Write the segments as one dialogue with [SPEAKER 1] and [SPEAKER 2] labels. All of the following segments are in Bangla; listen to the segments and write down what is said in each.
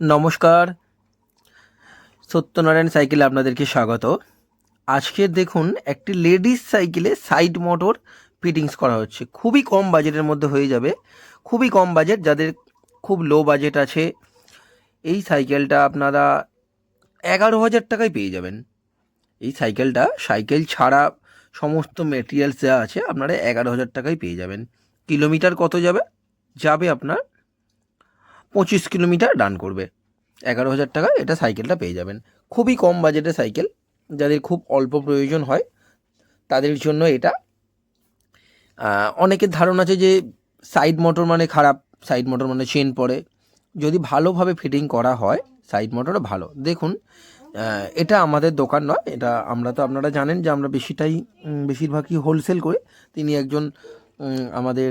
[SPEAKER 1] নমস্কার। সত্যনারায়ণ সাইকেলে আপনাদেরকে স্বাগত। আজকে দেখুন, একটি লেডিস সাইকেলে সাইড মোটর ফিটিংস করা হচ্ছে। খুবই কম বাজেটের মধ্যে হয়ে যাবে। খুবই কম বাজেট, যাদের খুব লো বাজেট আছে, এই সাইকেলটা আপনারা এগারো হাজার টাকায় পেয়ে যাবেন। এই সাইকেলটা, সাইকেল ছাড়া সমস্ত মেটেরিয়ালস যা আছে, আপনারা এগারো হাজার টাকায় পেয়ে যাবেন। কিলোমিটার কত যাবে? যাবে আপনার পঁচিশ কিলোমিটার রান করবে। এগারো হাজার টাকা এটা সাইকেলটা পেয়ে যাবেন। খুবই কম বাজেটের সাইকেল যাদের খুব অল্প প্রয়োজন হয়, তাদের জন্য এটা। অনেকের ধারণা আছে যে সাইড মোটর মানে খারাপ সাইড মোটর মানে চেন পড়ে। যদি ভালোভাবে ফিটিং করা হয় সাইড মোটরও ভালো। দেখুন এটা আমাদের দোকান নয়, এটা আমরা তো আপনারা জানেন যে আমরা বেশিটাই বেশিরভাগই হোলসেল করে। তিনি একজন আমাদের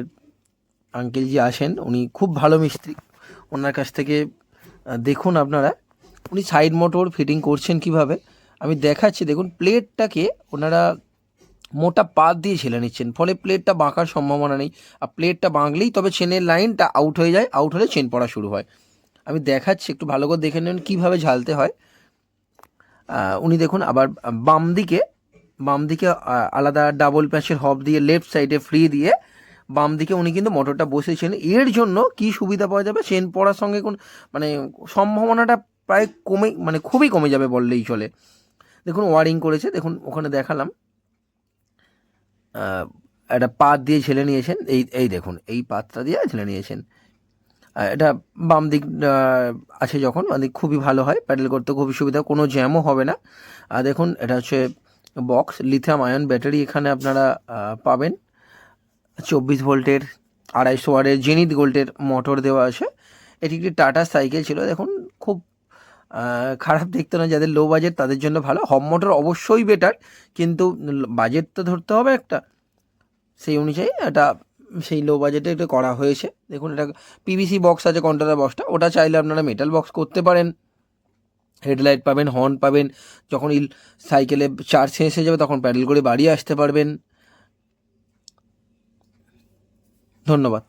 [SPEAKER 1] আঙ্কেলজি আসেন, উনি খুব ভালো মিস্ত্রি। ওনার কাছ থেকে দেখুন আপনারা, উনি সাইড মোটর ফিটিং করছেন কীভাবে? আমি দেখাচ্ছি, দেখুন প্লেটটাকে ওনারা মোটা পাত দিয়ে ছেলে নিচ্ছেন, ফলে প্লেটটা বাঁকার সম্ভাবনা নেই। আর প্লেটটা বাঁকলেই তবে চেনের লাইনটা আউট হয়ে যায় আউট হলে চেন পড়া শুরু হয়। আমি দেখাচ্ছি, একটু ভালো করে দেখে নেন কীভাবে ঝালতে হয়। উনি দেখুন, আবার বাম দিকে বাম দিকে আলাদা ডাবল প্যাচের হব দিয়ে লেফট সাইডে ফ্রি দিয়ে বাম দিকে উনি কিন্তু মোটরটা বসেছেন এর জন্য কি সুবিধা পাওয়া যাবে? চেন পড়ার সঙ্গে কোন মানে সম্ভাবনাটা প্রায় কমে মানে খুবই কমে যাবে বললেই চলে। দেখুন, ওয়ারিং করেছে। দেখুন, ওখানে দেখালাম। একটা পাত দিয়ে ছেলে নিয়েছেন। এই এই দেখুন, এই পাতটা দিয়ে ছেলে নিয়েছেন। এটা বাম দিক আছে যখন বাম দিক খুবই ভালো হয়। প্যাডেল করতে খুবই সুবিধা, কোনো জ্যামও হবে না। আর দেখুন, এটা হচ্ছে বক্স, লিথিয়াম আয়ন ব্যাটারি এখানে আপনারা পাবেন। চব্বিশ ভোল্টের, আড়াইশো ওয়ারের জেনিত গোল্টের মোটর দেওয়া আছে। এটি একটি টাটা সাইকেল ছিল। দেখুন, খুব খারাপ দেখতে না যাদের লো বাজেট তাদের জন্য ভালো। হব মোটর অবশ্যই বেটার কিন্তু বাজেট তো ধরতে হবে একটা। সেই অনুযায়ী এটা, সেই লো বাজেটে এটা করা হয়েছে। দেখুন, এটা পিভিসি বক্স আছে কন্ট্রোলার বক্সটা ওটা চাইলে আপনারা মেটাল বক্স করতে পারেন। হেডলাইট পাবেন হর্ন পাবেন। যখন ইল সাইকেলে চার্জ শেষ হয়ে যাবে, তখন প্যাডেল করে বাড়ি আসতে পারবেন। ধন্যবাদ।